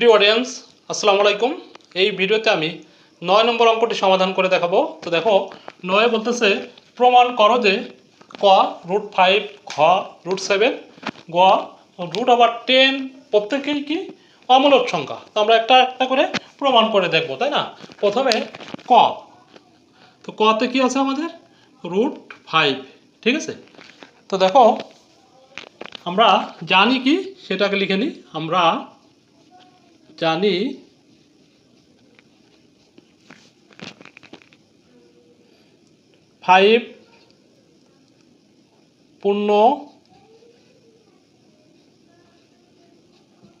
প্রিয় অডিয়েন্স আসসালামু আলাইকুম। এই ভিডিওতে আমি নয় নম্বর অঙ্কটি সমাধান করে দেখাবো। তো দেখো, নয় বলতেছে, প্রমাণ করো যে ক রুট ফাইভ খ রুট সেভেন গ রুট আবার টেন প্রত্যেকেই কি অমূলক সংখ্যা। তো আমরা একটা একটা করে প্রমাণ করে দেখব, তাই না? প্রথমে ক। তো কতে কি আছে আমাদের? রুট ফাইভ ঠিক আছে? তো দেখো, আমরা জানি কি, সেটাকে লিখে নিই। আমরা জানি। ফাইভ পূর্ণ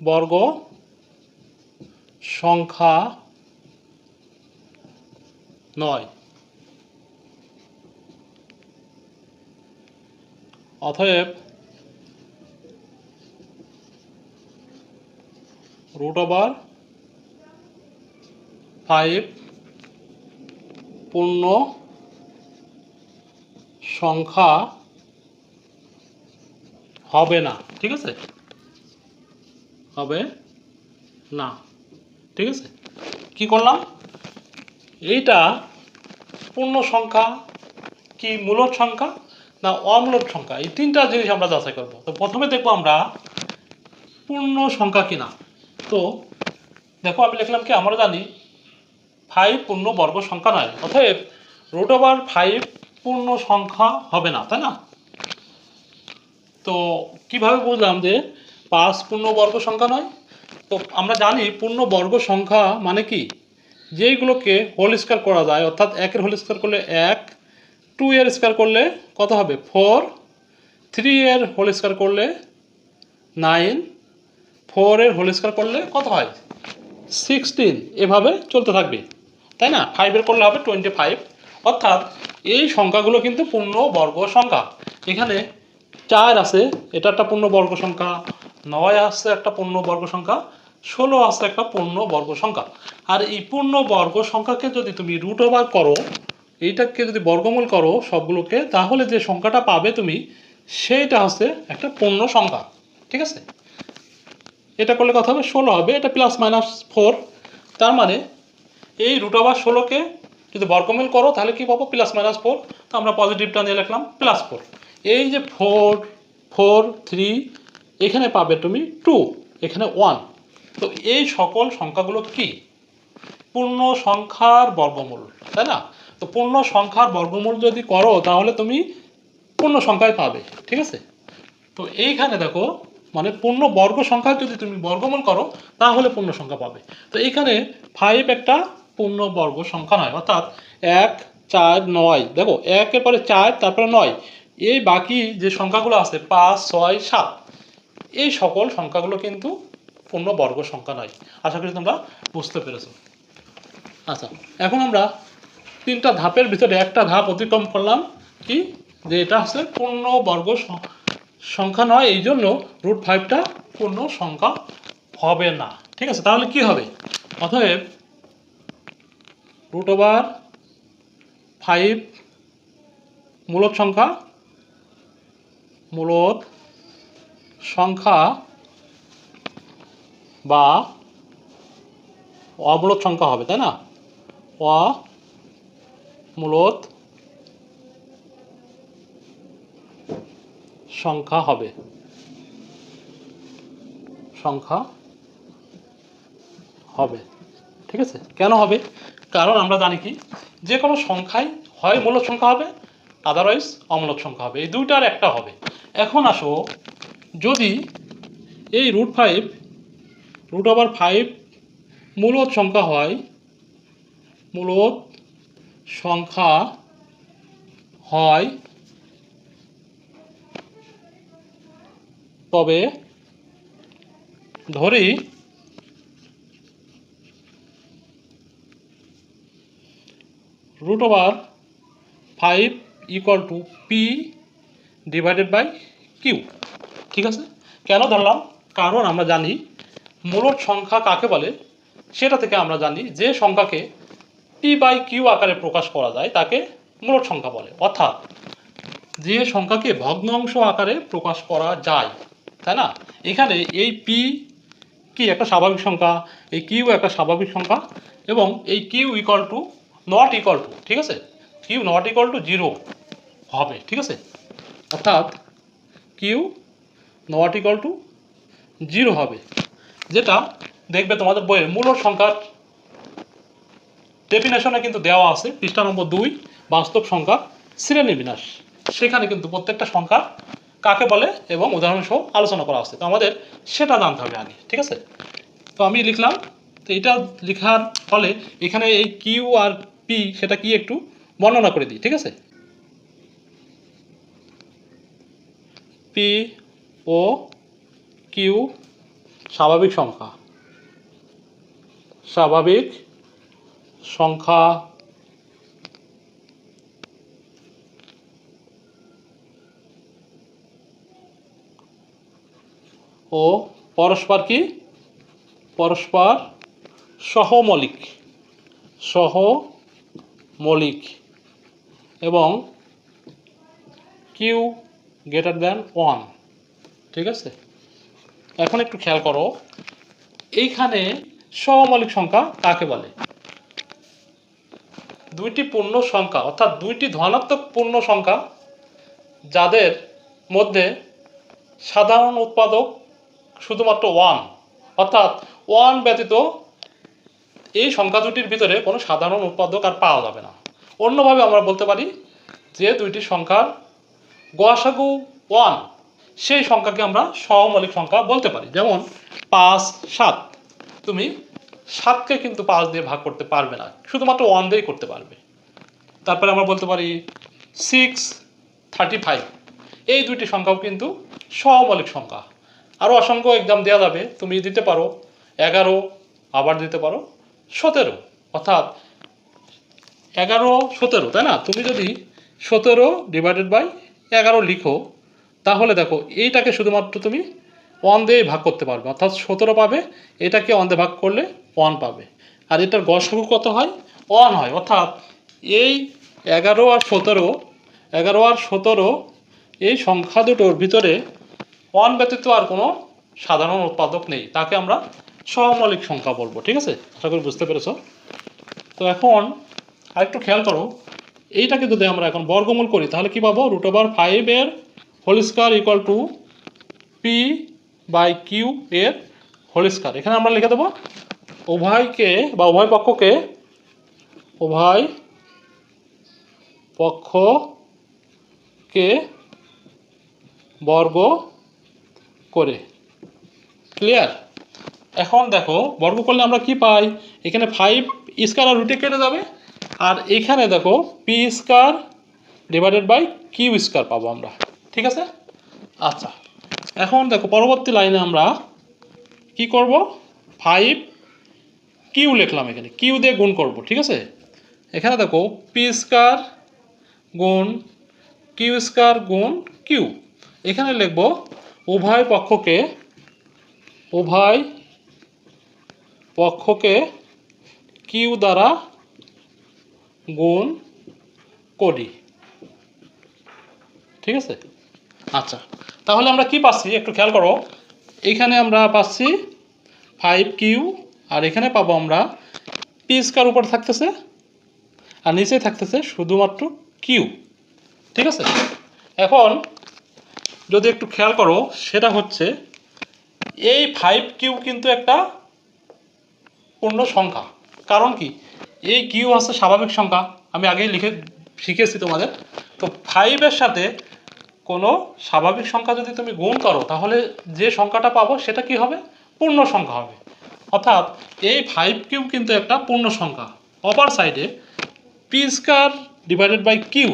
বর্গ সংখ্যা নয়। অতএব রুট ওভার ফাইভ পূর্ণ সংখ্যা হবে না, ঠিক আছে? হবে না, ঠিক আছে? কি করলাম? এইটা পূর্ণ সংখ্যা কি মূলক সংখ্যা না অমূলক সংখ্যা? এই তিনটা জিনিস আমরা যাচাই করব। তো প্রথমে দেখব আমরা পূর্ণ সংখ্যা কিনা। তো দেখো, আমি লিখলাম কি, আমরা জানি ফাইভ পূর্ণ বর্গ সংখ্যা নয়, অতএব রুট ওভার ফাইভ পূর্ণ সংখ্যা হবে না, তাই না? তো কীভাবে বুঝলাম যে পাঁচ পূর্ণ বর্গ সংখ্যা নয়? তো আমরা জানি পূর্ণ বর্গ সংখ্যা মানে কি? যেইগুলোকে হোল স্কোয়ার করা যায়, অর্থাৎ একের হোল স্কোয়ার করলে এক টু এর স্কোয়ার করলে কত হবে? ফোর থ্রি এর হোল স্কোয়ার করলে নাইন ফোর এর হোল স্কোয়ার করলে কত হয়? সিক্সটিন এভাবে চলতে থাকবে। তাই না? ফাইভের করলে হবে টোয়েন্টি ফাইভ অর্থাৎ এই সংখ্যাগুলো কিন্তু পূর্ণ বর্গ সংখ্যা। এখানে চার আছে, এটা একটা পূর্ণ বর্গ সংখ্যা। নয় আসছে একটা পূর্ণ বর্গ সংখ্যা। ষোলো আসছে একটা পূর্ণ বর্গ সংখ্যা। আর এই পূর্ণ বর্গ সংখ্যাকে যদি তুমি রুট ওভার করো, এইটাকে যদি বর্গমূল করো সবগুলোকে, তাহলে যে সংখ্যাটা পাবে তুমি, সেইটা হচ্ছে একটা পূর্ণ সংখ্যা। ঠিক আছে? এটা করলে কথা হবে? ষোলো হবে। এটা প্লাস মাইনাস ফোর তার মানে এই রুট ওভার ষোলোকে যদি বর্গমূল করো, তাহলে কি পাবো? প্লাস মাইনাস ফোর তো আমরা পজিটিভটা নিয়ে লিখলাম প্লাস ফোর এই যে ফোর ফোর থ্রি এখানে পাবে তুমি টু এখানে ওয়ান তো এই সকল সংখ্যাগুলো কি? পূর্ণ সংখ্যার বর্গমূল, তাই না? তো পূর্ণ সংখ্যার বর্গমূল যদি করো, তাহলে তুমি পূর্ণ সংখ্যায় পাবে, ঠিক আছে? তো এইখানে দেখো মানে পূর্ণ বর্গ সংখ্যা যদি তুমি বর্গমূল করো, তাহলে পূর্ণ সংখ্যা পাবে। তো এখানে ফাইভ একটা পূর্ণ বর্গ সংখ্যা নয়, অর্থাৎ এক, চার, নয়। দেখো একের পরে চার, তারপরে নয়। এই বাকি যে সংখ্যাগুলো আছে, পাঁচ, ছয়, সাত, এই সকল সংখ্যাগুলো কিন্তু পূর্ণ বর্গ সংখ্যা নয়। আশা করি তোমরা বুঝতে পেরেছ। আচ্ছা এখন আমরা তিনটা ধাপের ভিতরে একটা ধাপ অতিক্রম করলাম, কি? যে এটা হচ্ছে পূর্ণ বর্গ সংখ্যা নয়, এই জন্য রুট ফাইভটা কোনো সংখ্যা হবে না। ঠিক আছে, তাহলে কি হবে? অতএব রুট ওভার ফাইভ মূলক সংখ্যা মূলত সংখ্যা বা অমূলক সংখ্যা হবে, তাই না? অমূলক সংখ্যা হবে। সংখ্যা হবে। ঠিক আছে? কেন হবে? কারণ আমরা জানি কি? যে কোনো সংখ্যাই হয় মূলক সংখ্যা হবে আদারওয়াইজ অমূলক সংখ্যা হবে। এই দুইটার একটা হবে। এখন আসো, যদি এই root five root over five মূলদ সংখ্যা হয় মূলদ সংখ্যা হয় তবে ধরি root over five equal to P divided by Q ঠিক আছে? কেন ধরলাম? কারণ আমরা জানি মূলদ সংখ্যা কাকে বলে? সেটা থেকে আমরা জানি যে সংখ্যাকে পি বাই কিউ আকারে প্রকাশ করা যায়, তাকে মূলদ সংখ্যা বলে। অর্থাৎ যে সংখ্যাকে ভগ্নাংশ আকারে প্রকাশ করা যায় তাই না? এখানে এই পি কি একটা স্বাভাবিক সংখ্যা, এই কিউ একটা স্বাভাবিক সংখ্যা এবং এই Q equal to not equal to ঠিক আছে? Q not equal to zero হবে, ঠিক আছে? অর্থাৎ Q not equal to zero হবে, যেটা দেখবে তোমাদের বইয়ের মূল সংখ্যার ডেফিনেশনে কিন্তু দেওয়া আছে, পৃষ্ঠা নম্বর দুই, বাস্তব সংখ্যা শ্রেণি বিন্যাস সেখানে কিন্তু প্রত্যেকটা সংখ্যা কাকে বলে এবং উদাহরণ সহ আলোচনা করা আছে তো আমাদের সেটা জানতে হবে আগে, ঠিক আছে? তো আমি লিখলাম, তো এটা লেখার ফলে এখানে এই কিউ আর পি সেটা কি একটু বর্ণনা করে দিই, ঠিক আছে? পি ও কিউ স্বাভাবিক সংখ্যা। স্বাভাবিক সংখ্যা ও পরস্পর কি? পরস্পর সহমৌলিক। সহমৌলিক। এবং কিউ গ্রেটার দ্যান ওয়ান ঠিক আছে? এখন একটু খেয়াল করো। এইখানে সহমৌলিক সংখ্যা কাকে বলে? দুইটি পূর্ণ সংখ্যা, অর্থাৎ দুইটি ধনাত্মক পূর্ণ সংখ্যা, যাদের মধ্যে সাধারণ উৎপাদক শুধুমাত্র ওয়ান অর্থাৎ ওয়ান ব্যতীত এই সংখ্যা দুটির ভিতরে কোনো সাধারণ উৎপাদক আর পাওয়া যাবে না। অন্যভাবে আমরা বলতে পারি যে দুইটি সংখ্যার গসাগু ওয়ান সেই সংখ্যাকে আমরা সহমৌলিক সংখ্যা বলতে পারি। যেমন পাঁচ, সাত। তুমি সাতকে কিন্তু পাঁচ দিয়ে ভাগ করতে পারবে না, শুধুমাত্র ওয়ান দিয়েই করতে পারবে। তারপরে আমরা বলতে পারি সিক্স থার্টি ফাইভ এই দুইটি সংখ্যাও কিন্তু সহমৌলিক সংখ্যা। আরও অসংখ্য এক্সাম দেওয়া যাবে। তুমি দিতে পারো, এগারো আবার দিতে পারো, সতেরো। অর্থাৎ এগারো, সতেরো, তাই না? তুমি যদি সতেরো ডিভাইডেড বাই এগারো লিখো, তাহলে দেখো, এইটাকে শুধুমাত্র তুমি ওয়ান দিয়েই ভাগ করতে পারবে। অর্থাৎ সতেরো পাবে, এটাকে ওয়ান দিয়ে ভাগ করলে ওয়ান পাবে। আর এটার গসাগু কত হয়? ওয়ান হয়। অর্থাৎ এই এগারো আর সতেরো, এগারো আর সতেরো, এই সংখ্যা দুটোর ভিতরে ওয়ান ব্যতীত আর কোনো সাধারণ উৎপাদক নেই। তাকে আমরা সহমৌলিক সংখ্যা বলব, ঠিক আছে? আশা করি বুঝতে পেরেছ? তো এখন আরেকটু খেয়াল করো, এইটাকে যদি আমরা এখন বর্গমূল করি, তাহলে কি পাবো? রুট ওভার ফাইভের whole square equal to P by Q এর হোল স্কোয়ার। এখানে আমরা লিখে দেবো, উভয়কে বা উভয় পক্ষকে উভয় পক্ষকে বর্গ করে। ক্লিয়ার এখন দেখো, বর্গ করলে আমরা কি পাই? এখানে ফাইভ স্কোয়ার আর রুটে কেটে যাবে। আর এখানে দেখো P square divided by Q square পাবো আমরা। ঠিক আছে? আচ্ছা এখন দেখো, পরবর্তী লাইনে আমরা কি করব? ফাইভ কিউ লিখলাম এখানে। কিউ দিয়ে গুণ করব, ঠিক আছে? এখানে দেখো পি স্কোয়ার গুণ কিউ স্কোয়ার গুণ কিউ এখানে লিখব উভয় পক্ষকে উভয় পক্ষকে কিউ দ্বারা গুণ করি। ঠিক আছে? আচ্ছা তাহলে আমরা কি পাচ্ছি? একটু খেয়াল করো। এখানে আমরা পাচ্ছি ফাইভ কিউ, আর এখানে পাবো আমরা পি স্কোয়ার উপর থাকতেছে, আর নিচে থাকতেছে শুধুমাত্র কিউ। ঠিক আছে? এখন যদি একটু খেয়াল করো, সেটা হচ্ছে এই ফাইভ কিউ কিন্তু একটা পূর্ণ সংখ্যা। কারণ কি? এই কিউ আছে স্বাভাবিক সংখ্যা। আমি আগেই লিখে শিখেছি তোমাদের। তো ফাইভের সাথে কোনো স্বাভাবিক সংখ্যা যদি তুমি গুণ করো, তাহলে যে সংখ্যাটা পাবো, সেটা কি হবে? পূর্ণ সংখ্যা হবে। অর্থাৎ এই ফাইভ কিউ কিন্তু একটা পূর্ণ সংখ্যা। অপার সাইডে P square divided by Q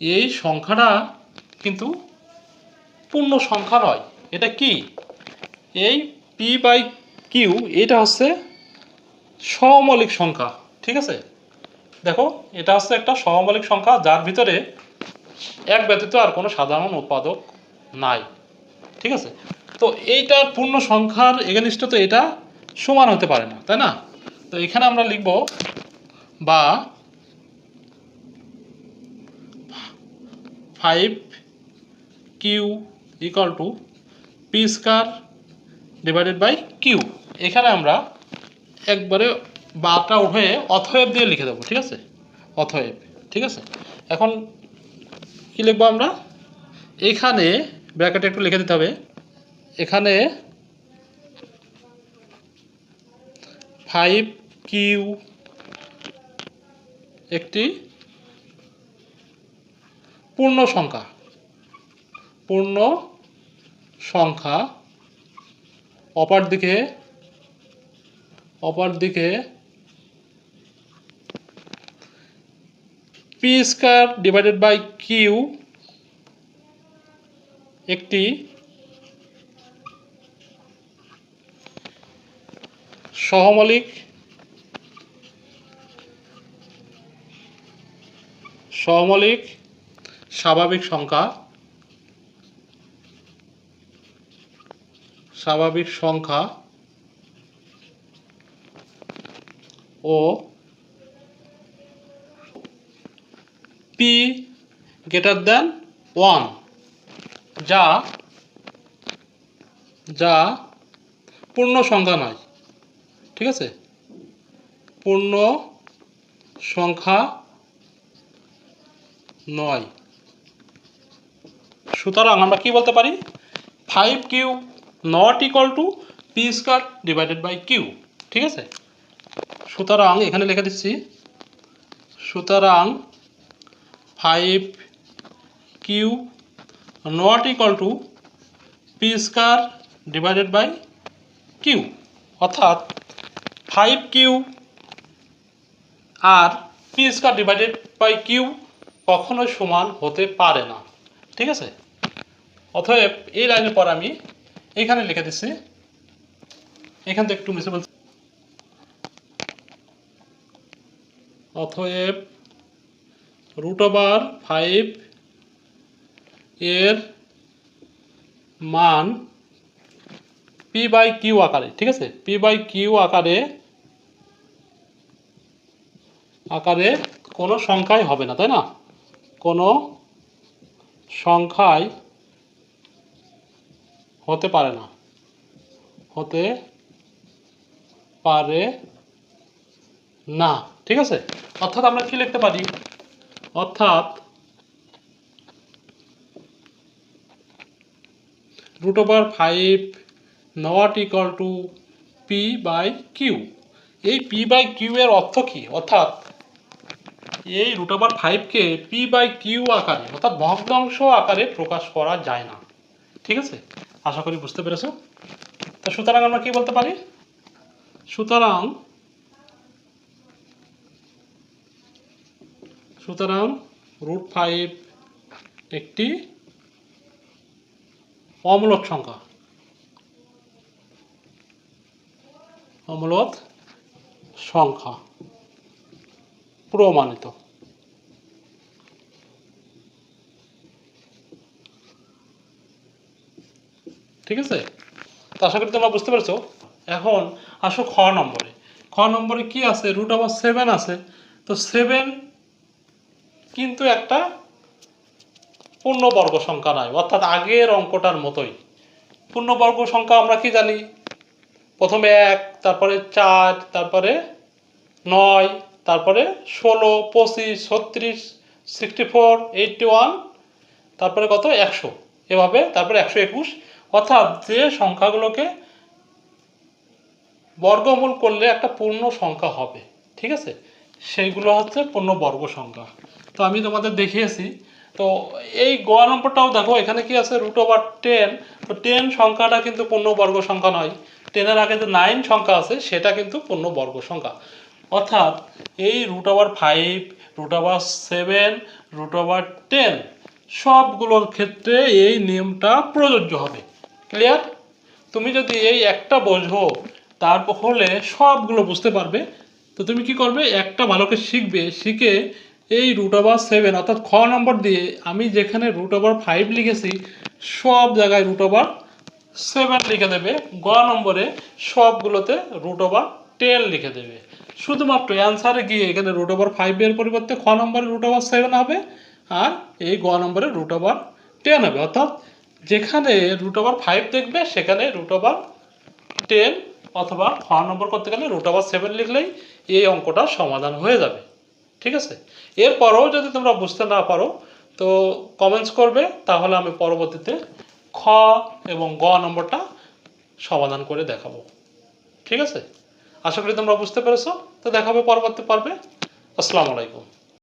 এই সংখ্যাটা কিন্তু পূর্ণ সংখ্যা নয়। এটা কি? এই পি বাই কিউ এটা হচ্ছে সহমৌলিক সংখ্যা, ঠিক আছে? দেখো, এটা হচ্ছে একটা সহমৌলিক সংখ্যা যার ভিতরে এক ব্যতীত আর কোনো সাধারণ উৎপাদক নাই, ঠিক আছে? তো এইটার পূর্ণ সংখ্যার এগেনিস্ট তো এটা সমান হতে পারে না, তাই না? তো এখানে আমরা লিখব বা five Q equal to P square divided by Q এখানে আমরা একবারে বাটা উঠে অথয়েব দিয়ে লিখে দেবো, ঠিক আছে? অথয়েব ঠিক আছে? এখন কি লিখব আমরা? এখানে ব্র্যাকেটে একটু লিখে দিতে হবে। এখানে ফাইভ কিউ একটি পূর্ণ সংখ্যা, পূর্ণ সংখ্যা, অপর দিকে অপর দিকে P square divided by Q একটি সহমৌলিক সহমৌলিক স্বাভাবিক সংখ্যা। স্বাভাবিক সংখ্যা ও পি গ্রেটার দেন ওয়ান যা যা পূর্ণ সংখ্যা নয়, ঠিক আছে? পূর্ণ সংখ্যা নয়। সুতরাং আমরা কি বলতে পারি? Five Q not equal to P square divided by Q ঠিক আছে? সুতরাং এখানে লিখে দিচ্ছি, সুতরাং five Q not equal to P square divided by Q অর্থাৎ five Q R P square divided by Q কখনোই সমান হতে পারে না, ঠিক আছে? অতএব এই লাইনের পর আমি এখানে লিখে দিচ্ছি। এখান থেকে একটু মিশে বলছি। অতএব রুট ওভার ফাইভ এর মান পি বাই কিউ আকারে, ঠিক আছে? পি বাই কিউ আকারে আকারে কোনো সংখ্যাই হবে না, তাই না? কোনো সংখ্যাই হতে পারে না। হতে পারে না, ঠিক আছে? অর্থাৎ আমরা কি লিখতে পারি? অর্থাৎ root over five not equal to P by Q এই পি বাই কিউ এর অর্থ কি? অর্থাৎ এই রুট ওভার ফাইভকে পি বাই কিউ আকারে, অর্থাৎ ভগ্নাংশ আকারে প্রকাশ করা যায় না। ঠিক আছে? আশা করি বুঝতে পেরেছ? তা সুতরাং আমরা কি বলতে পারি? সুতরাং সুতরাং রুট ফাইভ একটি অমূলক সংখ্যা। অমূলক সংখ্যা প্রমাণিত। ঠিক আছে? তো আশা করি তোমরা বুঝতে পেরেছ। এখন আসো খ নম্বরে। খ নম্বরে কি আছে? রুট আবার সেভেন আছে। তো সেভেন কিন্তু একটা পূর্ণবর্গ সংখ্যা নয় অর্থাৎ আগের অঙ্কটার মতোই। পূর্ণবর্গ সংখ্যা আমরা কি জানি? প্রথমে এক, তারপরে চার, তারপরে নয়, তারপরে ষোলো, পঁচিশ, ছত্রিশ সিক্সটি ফোর এইটটি ওয়ান তারপরে কত? একশো। এভাবে তারপরে একশো একুশ অর্থাৎ যে সংখ্যাগুলোকে বর্গমূল করলে একটা পূর্ণ সংখ্যা হবে, ঠিক আছে? সেইগুলো হচ্ছে পূর্ণ বর্গ সংখ্যা। তো আমি তোমাদের দেখিয়েছি, তো এই গ নম্বরটাও দেখো, এখানে কি আছে? রুট ওভার টেন তো টেন সংখ্যাটা কিন্তু পূর্ণ বর্গ সংখ্যা নয়। টেনের আগে যে নাইন সংখ্যা আছে, সেটা কিন্তু পূর্ণ বর্গ সংখ্যা। অর্থাৎ এই root over five root over seven root over ten সবগুলোর ক্ষেত্রে এই নিয়মটা প্রযোজ্য হবে। ক্লিয়ার তুমি যদি এই একটা বোঝো, তারপর হলে সবগুলো বুঝতে পারবে। তো তুমি কি করবে? একটা ভালোকে শিখবে, শিখে এই রুট ওভার সেভেন অর্থাৎ খ নম্বর দিয়ে আমি যেখানে রুট ওভার ফাইভ লিখেছি, সব জায়গায় রুট ওভার সেভেন লিখে দেবে। গ নম্বরে সবগুলোতে রুট ওভার টেন লিখে দেবে। শুধুমাত্র অ্যান্সারে গিয়ে এখানে রুট ওভার ফাইভের পরিবর্তে খ নম্বরে রুট ওভার সেভেন হবে, আর এই গ নম্বরে রুট ওভার টেন হবে। অর্থাৎ যেখানে রুট ওভার ফাইভ দেখবে, সেখানে রুট ওভার টেন অথবা খ নম্বর করতে গেলে রুট ওভার সেভেন লিখলেই এই অঙ্কটা সমাধান হয়ে যাবে। ঠিক আছে? এরপরেও যদি তোমরা বুঝতে না পারো, তো কমেন্টস করবে, তাহলে আমি পরবর্তীতে খ এবং গ নম্বরটা সমাধান করে দেখাবো। ঠিক আছে? আশা করি তোমরা বুঝতে পেরেছ। তো দেখাবে পরবর্তী পর্বে। আসসালামু আলাইকুম।